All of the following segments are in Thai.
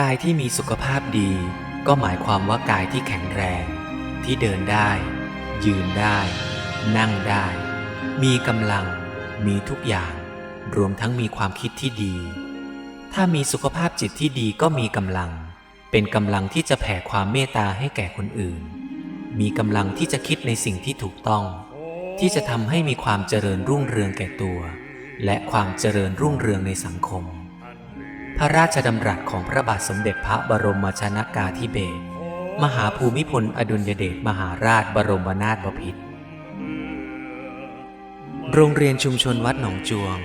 กายที่มีสุขภาพดี ก็หมายความว่ากายที่แข็งแรง ที่เดินได้ ยืนได้ นั่งได้ มีกำลัง มีทุกอย่าง รวมทั้งมีความคิดที่ดี ถ้ามีสุขภาพจิตที่ดีก็มีกำลัง เป็นกำลังที่จะแผ่ความเมตตาให้แก่คนอื่น มีกำลังที่จะคิดในสิ่งที่ถูกต้อง ที่จะทำให้มีความเจริญรุ่งเรืองแก่ตัว และความเจริญรุ่งเรืองในสังคม พระราชดำรัสของพระบาทสมเด็จพระบรมชนากาธิเบศรมหาภูมิพลอดุลยเดชมหาราชบรมนาถบพิตรโรงเรียนชุมชนวัดหนองจวง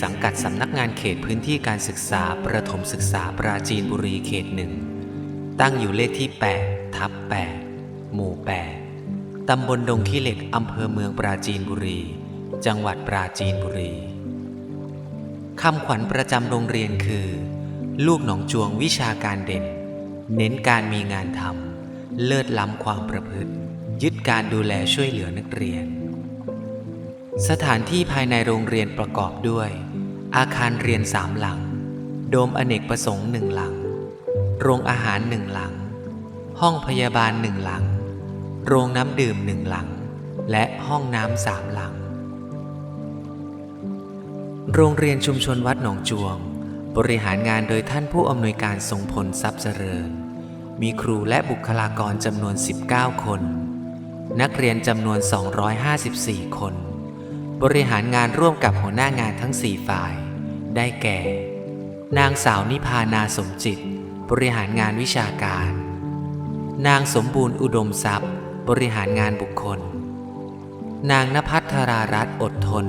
สังกัดสำนักงานเขตพื้นที่การศึกษาประถมศึกษาปราจีนบุรีเขตหนึ่ง ตั้งอยู่เลขที่ 8 ทับ 8 หมู่ 8 ตำบลดงขี้เหล็กอำเภอเมืองปราจีนบุรี จังหวัดปราจีนบุรี คำขวัญประจำโรงเรียนคือ ลูกหนองจวงวิชาการเด่น เน้นการมีงานทำเลิศล้ำความประพฤติ ยึดการดูแลช่วยเหลือนักเรียน สถานที่ภายในโรงเรียนประกอบด้วย อาคารเรียนสามหลัง โดมอเนกประสงค์หนึ่งหลัง โรงอาหารหนึ่งหลัง ห้องพยาบาลหนึ่งหลัง โรงน้ำดื่มหนึ่งหลัง และห้องน้ำสามหลัง โรงเรียนชุมชนวัดหนองจวง บริหารงานโดยท่านผู้อำนวยการทรงพลทรัพย์เจริญ มีครูและบุคลากรจำนวน 19 คน นักเรียนจำนวน 254 คน บริหารงานร่วมกับหัวหน้างานทั้ง 4 ฝ่าย ได้แก่ นางสาวนิพานาสมจิต บริหารงานวิชาการ นางสมบูรณ์อุดมทรัพย์ บริหารงานบุคคล นางนภัทรารัตน์อดทน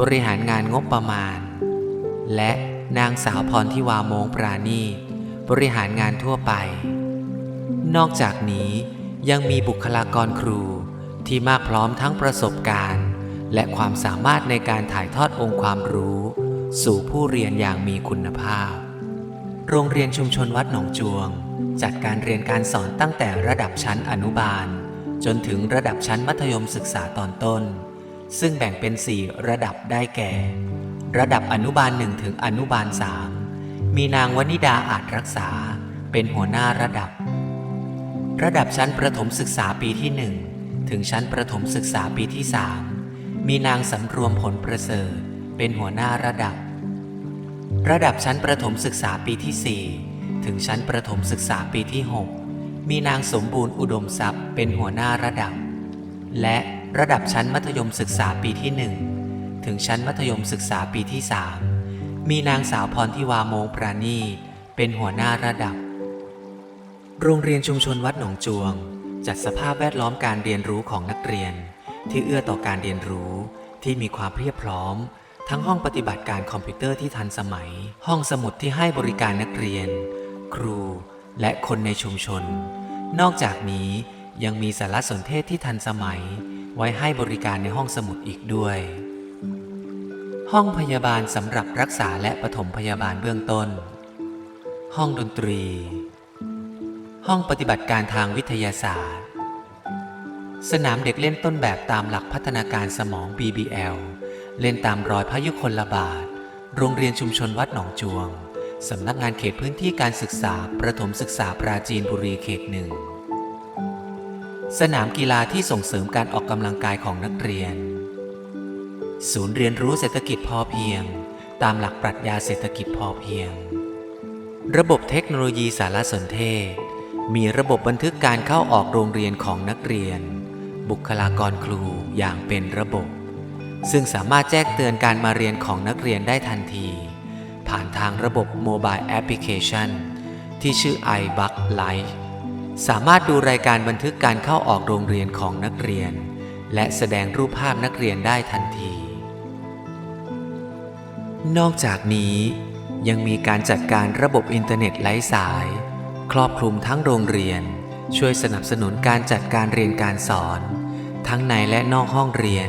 บริหารงานงบประมาณ และนางสาวพรทิวามงปราณีบริหารงานทั่วไป นอกจากนี้ยังมีบุคลากรครูที่มากพร้อมทั้งประสบการณ์ และความสามารถในการถ่ายทอดองค์ความรู้ สู่ผู้เรียนอย่างมีคุณภาพ โรงเรียนชุมชนวัดหนองจวง จัดการเรียนการสอนตั้งแต่ระดับชั้นอนุบาล จนถึงระดับชั้นมัธยมศึกษาตอนต้น ซึ่งแบ่งเป็น 4 ระดับได้แก่ ระดับอนุบาล1ถึงอนุบาล3มีนางวนิดาอาจรักษา เป็นหัวหน้าระดับ ระดับชั้นประถมศึกษาปีที่1ถึงชั้นประถมศึกษาปีที่3มีนางสำรวมผลประเสริฐ เป็นหัวหน้าระดับ ระดับชั้นประถมศึกษาปีที่ 4 ถึงชั้นประถมศึกษาปีที่ 6 มีนางสมบูรณ์อุดมทรัพย์เป็นหัวหน้าระดับ และระดับชั้นมัธยมศึกษาปีที่ 1 ถึงชั้นมัธยมศึกษาปีที่ 3 มีนางสาวพรทิวาโมงปราณีเป็นหัวหน้าระดับ โรงเรียนชุมชนวัดหนองจวง จัดสภาพแวดล้อมการเรียนรู้ของนักเรียน ที่เอื้อต่อการเรียนรู้ที่มีความเพียบพร้อม ทั้งห้องปฏิบัติการคอมพิวเตอร์ที่ทันสมัย ห้องสมุดที่ให้บริการนักเรียน ครูและคนในชุมชน นอกจากนี้ ยังมีสารสนเทศที่ทันสมัย ไว้ให้บริการในห้องสมุดอีกด้วย ห้องพยาบาลสำหรับรักษาและปฐมพยาบาลเบื้องต้น ห้องดนตรี ห้องปฏิบัติการทางวิทยาศาสตร์ สนามเด็กเล่นต้นแบบตามหลักพัฒนาการสมอง BBL เล่นตามรอยพยุคนละบาท โรงเรียนชุมชนวัดหนองจวง สำนักงานเขตพื้นที่การศึกษา ประถมศึกษาปราจีนบุรีเขตหนึ่ง สนามกีฬาที่ส่งเสริมการออกกำลังกายของนักเรียน ศูนย์เรียนรู้เศรษฐกิจพอเพียง ตามหลักปรัชญาเศรษฐกิจพอเพียง ระบบเทคโนโลยีสารสนเทศ มีระบบบันทึกการเข้าออกโรงเรียนของนักเรียน บุคลากรครูอย่างเป็นระบบ ซึ่งสามารถแจ้งเตือนการมาเรียนของนักเรียนได้ทันที ผ่านทางระบบโมบายแอปพลิเคชันที่ชื่อ iBuck Live สามารถดูรายการบันทึกการเข้าออกโรงเรียนของนักเรียน และแสดงรูปภาพนักเรียนได้ทันที นอกจากนี้ยังมีการจัดการระบบอินเทอร์เน็ตไร้สาย ครอบคลุมทั้งโรงเรียน ช่วยสนับสนุนการจัดการเรียนการสอน ทั้งในและนอกห้องเรียน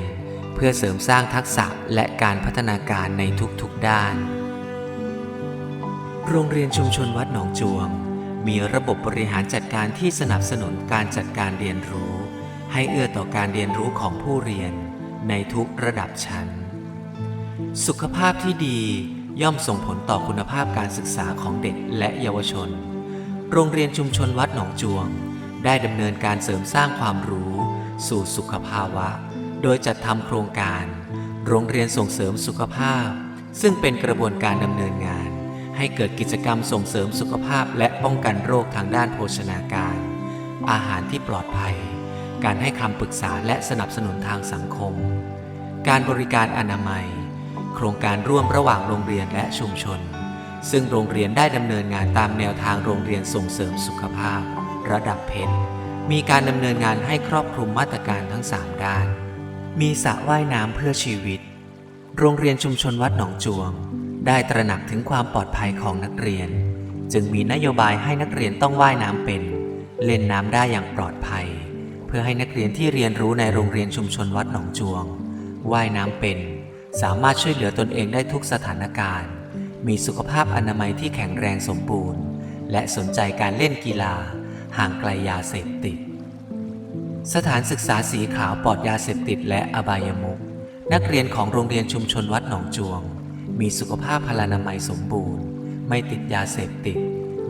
เพื่อเสริมสร้างทักษะและการพัฒนาการในทุกๆด้าน โรงเรียนชุมชนวัดหนองจวง มีระบบบริหารจัดการที่สนับสนุนการจัดการเรียนรู้ ให้เอื้อต่อการเรียนรู้ของผู้เรียน ในทุกระดับชั้น สุขภาพที่ดีย่อมส่งผลต่อคุณภาพการศึกษาของเด็กและเยาวชน โรงเรียนชุมชนวัดหนองจวง ได้ดำเนินการเสริมสร้างความรู้ สู่สุขภาวะ โดยจัดทำโครงการ โรงเรียนส่งเสริมสุขภาพ ซึ่งเป็นกระบวนการดำเนินงาน ให้เกิดกิจกรรมส่งเสริมสุขภาพและป้องกันโรคทางด้านโภชนาการ อาหารที่ปลอดภัย การให้คำปรึกษาและสนับสนุนทางสังคม การบริการอนามัย โครงการร่วมระหว่างโรงเรียนและชุมชน ซึ่งโรงเรียนได้ดำเนินงานตามแนวทางโรงเรียนส่งเสริมสุขภาพ ระดับเพชรมีการดำเนินงานให้ครอบคลุมมาตรการทั้ง 3 ด้าน มีสระว่ายน้ำเพื่อชีวิต โรงเรียนชุมชนวัดหนองจวง ได้ตระหนักถึงความปลอดภัยของนักเรียน จึงมีนโยบายให้นักเรียนต้องว่ายน้ำเป็น เล่นน้ำได้อย่างปลอดภัย เพื่อให้นักเรียนที่เรียนรู้ในโรงเรียนชุมชนวัดหนองจวงว่ายน้ำเป็น สามารถช่วยเหลือตนเองได้ทุกสถานการณ์ มีสุขภาพอนามัยที่แข็งแรงสมบูรณ์ และสนใจการเล่นกีฬา ห่างไกลยาเสพติด สถานศึกษาสีขาวปลอดยาเสพติดและอบายมุขนักเรียนของโรงเรียนชุมชนวัดหนองจวง มีสุขภาพพลานามัยสมบูรณ์ ไม่ติดยาเสพติด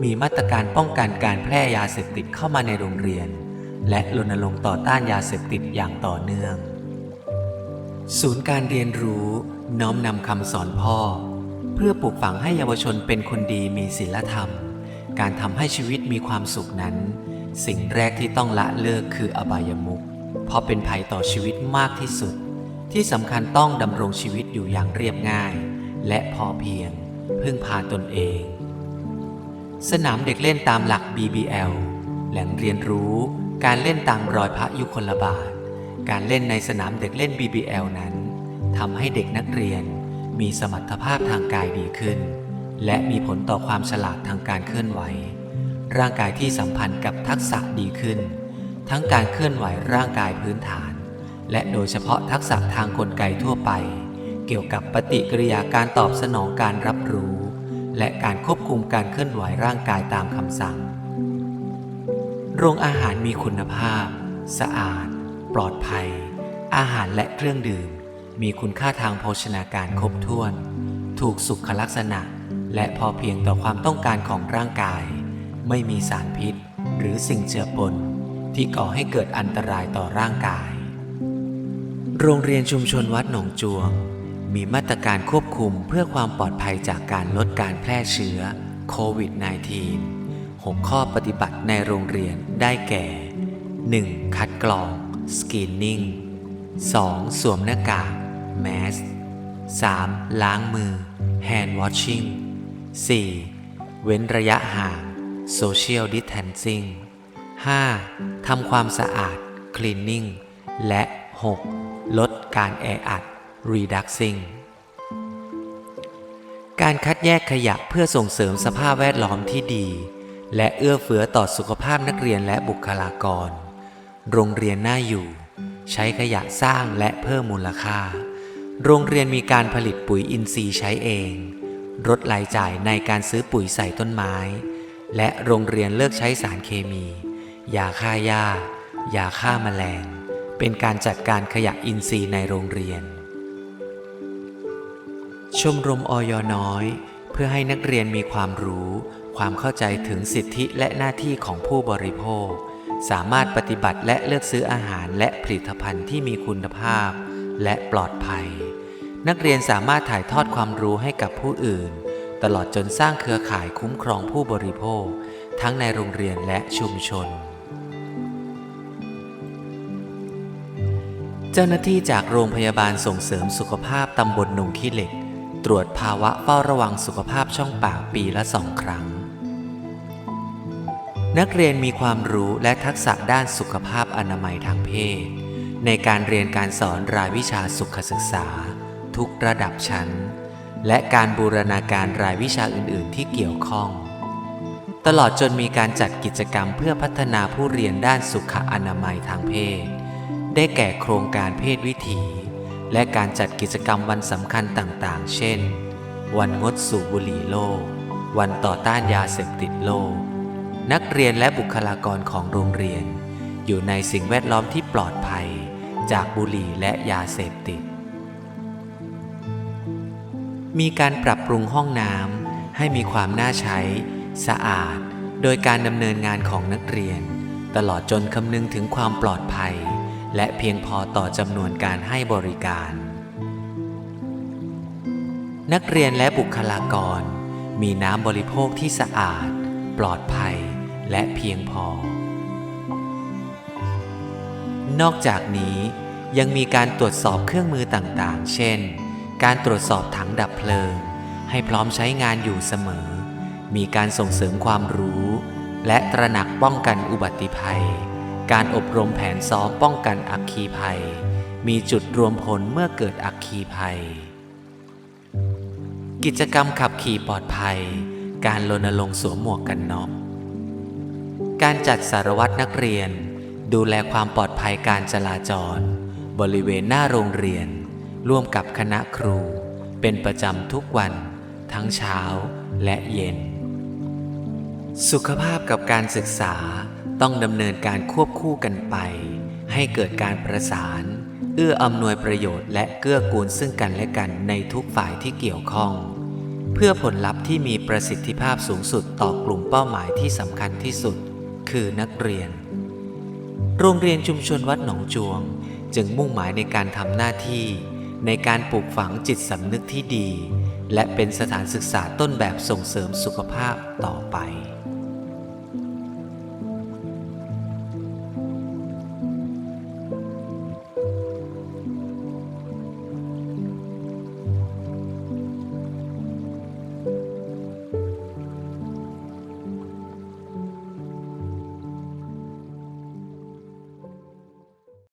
มีมาตรการป้องกันการแพร่ยาเสพติดเข้ามาในโรงเรียน และรณรงค์ต่อต้านยาเสพติดอย่างต่อเนื่อง ศูนย์การเรียนรู้น้อมนำคำสอนพ่อ เพื่อปลูกฝังให้เยาวชนเป็นคนดีมีศีลธรรม การทำให้ชีวิตมีความสุขนั้น สิ่งแรกที่ต้องละเลิกคืออบายมุขเพราะเป็นภัยต่อชีวิตมากที่สุด ที่สำคัญต้องดำรงชีวิตอยู่อย่างเรียบง่าย และพอเพียงพึ่งพาตนเอง สนามเด็กเล่นตามหลัก BBL แหล่งเรียนรู้การเล่นตามรอยพระยุคลบาท การเล่นในสนามเด็กเล่น BBL นั้นทำให้เด็กนักเรียนมีสมรรถภาพทางกายดีขึ้น และมีผลต่อความฉลาดทางการเคลื่อนไหว ร่างกายที่สัมพันธ์กับทักษะดีขึ้น ทั้งการเคลื่อนไหวร่างกายพื้นฐาน และโดยเฉพาะทักษะทางกลไกทั่วไป เกี่ยวกับปฏิกิริยาการตอบสนองการรับรู้ และการควบคุมการเคลื่อนไหวร่างกายตามคำสั่ง โรงอาหารมีคุณภาพ สะอาด ปลอดภัย อาหารและเครื่องดื่ม มีคุณค่าทางโภชนาการครบถ้วน ถูกสุขลักษณะ และพอเพียงต่อความต้องการของร่างกาย ไม่มีสารพิษ หรือสิ่งเจือปนที่ก่อให้เกิดอันตรายต่อร่างกาย โรงเรียนชุมชนวัดหนองจวง มีมาตรการควบคุมเพื่อความปลอดภัยจากการลดการแพร่เชื้อโควิด -19 6 ข้อปฏิบัติในโรงเรียนได้แก่ 1. คัดกรอง screening 2. สวมหน้ากาก mask 3. ล้างมือ hand washing 4. เว้นระยะห่าง social distancing 5. ทำความสะอาด cleaning และ 6. ลดการแออัด reducing การคัดแยกขยะเพื่อส่งเสริมสภาพแวดล้อมที่ดี และเอื้อเฟื้อต่อสุขภาพนักเรียนและบุคลากร โรงเรียนน่าอยู่ ใช้ขยะสร้างและเพิ่มมูลค่า โรงเรียนมีการผลิตปุ๋ยอินทรีย์ใช้เองลดรายจ่ายในการซื้อปุ๋ยใส่ต้นไม้ และโรงเรียนเลิกใช้สารเคมียาฆ่าหญ้ายาฆ่าแมลง เป็นการจัดการขยะอินทรีย์ในโรงเรียน ชมรมออยน้อย เพื่อให้นักเรียนมีความรู้ ความเข้าใจถึงสิทธิและหน้าที่ของผู้บริโภค สามารถปฏิบัติและเลือกซื้ออาหารและผลิตภัณฑ์ที่มีคุณภาพ และปลอดภัย นักเรียนสามารถถ่ายทอดความรู้ให้กับผู้อื่น ตลอดจนสร้างเครือข่ายคุ้มครองผู้บริโภค ทั้งในโรงเรียนและชุมชนเจ้าหน้าที่จากโรงพยาบาลส่งเสริมสุขภาพตำบลหนงขี้เหล็ก ตรวจภาวะเฝ้าระวังสุขภาพช่องปากปีละสองครั้ง นักเรียนมีความรู้และทักษะด้านสุขภาพอนามัยทางเพศ ในการเรียนการสอนรายวิชาสุขศึกษา ทุกระดับชั้น และการบูรณาการรายวิชาอื่น ๆ ที่เกี่ยวข้อง ตลอดจนมีการจัดกิจกรรมเพื่อพัฒนาผู้เรียนด้านสุขอนามัยทางเพศ ได้แก่โครงการเพศวิถี และการจัดกิจกรรมวันสำคัญต่างๆ เช่น วันงดสูบบุหรี่โลก วันต่อต้านยาเสพติดโลก นักเรียนและบุคลากรของโรงเรียน อยู่ในสิ่งแวดล้อมที่ปลอดภัย จากบุหรี่และยาเสพติด มีการปรับปรุงห้องน้ำให้มีความน่าใช้ สะอาด โดยการดำเนินงานของนักเรียน ตลอดจนคำนึงถึงความปลอดภัย และเพียงพอต่อจำนวนการให้บริการ นักเรียนและบุคลากร มีน้ำบริโภคที่สะอาด ปลอดภัย และเพียงพอ นอกจากนี้ยังมีการตรวจสอบเครื่องมือต่างๆ เช่น การตรวจสอบถังดับเพลิง ให้พร้อมใช้งานอยู่เสมอ มีการส่งเสริมความรู้ และตระหนักป้องกันอุบัติภัย การอบรมแผนซ้อมป้องกันอัคคีภัย มีจุดรวมพลเมื่อเกิดอัคคีภัย กิจกรรมขับขี่ปลอดภัย การรณรงค์สวมหมวกกันน็อกการจัดสารวัตรนักเรียน ดูแลความปลอดภัยการจราจร บริเวณหน้าโรงเรียน ร่วมกับคณะครู เป็นประจำทุกวัน ทั้งเช้าและเย็น สุขภาพกับการศึกษา ต้องดำเนินการควบคู่กันไป ให้เกิดการประสาน เอื้ออำนวยประโยชน์และเกื้อกูลซึ่งกันและกันในทุกฝ่ายที่เกี่ยวข้อง เพื่อผลลัพธ์ที่มีประสิทธิภาพสูงสุดต่อกลุ่มเป้าหมายที่สำคัญที่สุด คือนักเรียน โรงเรียนชุมชนวัดหนองจวง จึงมุ่งหมายในการทำหน้าที่ ในการปลูกฝังจิตสำนึกที่ดี และเป็นสถานศึกษาต้นแบบส่งเสริมสุขภาพต่อไป